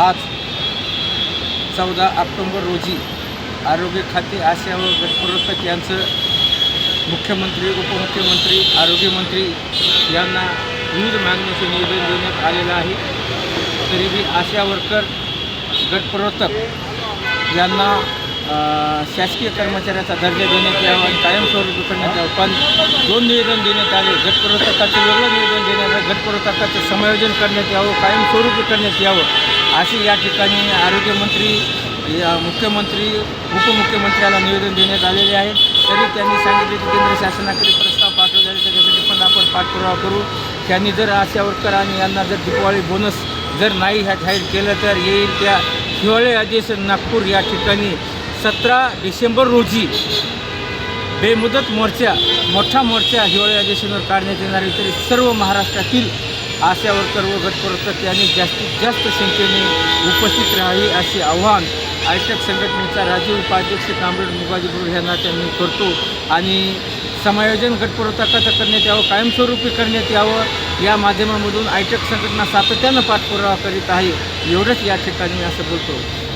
आज चौदा ऑक्टोंबर रोजी आरोग्य खाते आशा व गटप्रवर्तक यांचं मुख्यमंत्री उपमुख्यमंत्री आरोग्यमंत्री यांना विविध मागणीचे निवेदन देण्यात आलेलं आहे. तरीही आशा वर्कर गटप्रवर्तक यांना शासकीय कर्मचाऱ्याचा दर्जा देण्यात यावा आणि कायमस्वरूपी करण्यात यावं. पण दोन निवेदन देण्यात आले. गटप्रवर्तकाचं वेगळं निवेदन देण्यात आलं. गटप्रवर्तकाचं समायोजन करण्यात यावं. कायमस्वरूपी करण्यात यावं. असे या ठिकाणी आरोग्यमंत्री या मुख्यमंत्री उपमुख्यमंत्र्याला निवेदन देण्यात आलेले आहे. तरी त्यांनी सांगितले की केंद्र शासनाकडे प्रस्ताव पाठवले आहे त्याच्यासाठी पण आपण पाठपुरावा करू. त्यांनी जर आशा वर्कर आणि यांना जर दिवाळी बोनस जर नाही ह्या जाहीर केलं तर येईल त्या हिवाळी अधिवेशन नागपूर या ठिकाणी. सतरा डिसेंबर रोजी बेमुदत मोर्चा मोठा मोर्चा हिवाळी अधिवेशनावर काढण्यात येणार आहे. तरी सर्व महाराष्ट्रातील आशा वर्कर व गटप्रवर्तक यांनी जास्तीत जास्त संख्येने उपस्थित राहावी असे आव्हान आयटक संघटनेचा राज्य उपाध्यक्ष कामरेड मुगाजी गुरु यांना त्यांनी करतो आणि समायोजन गटप्रवर्तकाचं करण्यात यावं कायमस्वरूपी करण्यात यावं या माध्यमामधून आयटक संघटना सातत्यानं पाठपुरावा करीत आहे. एवढंच या ठिकाणी मी असं बोलतो.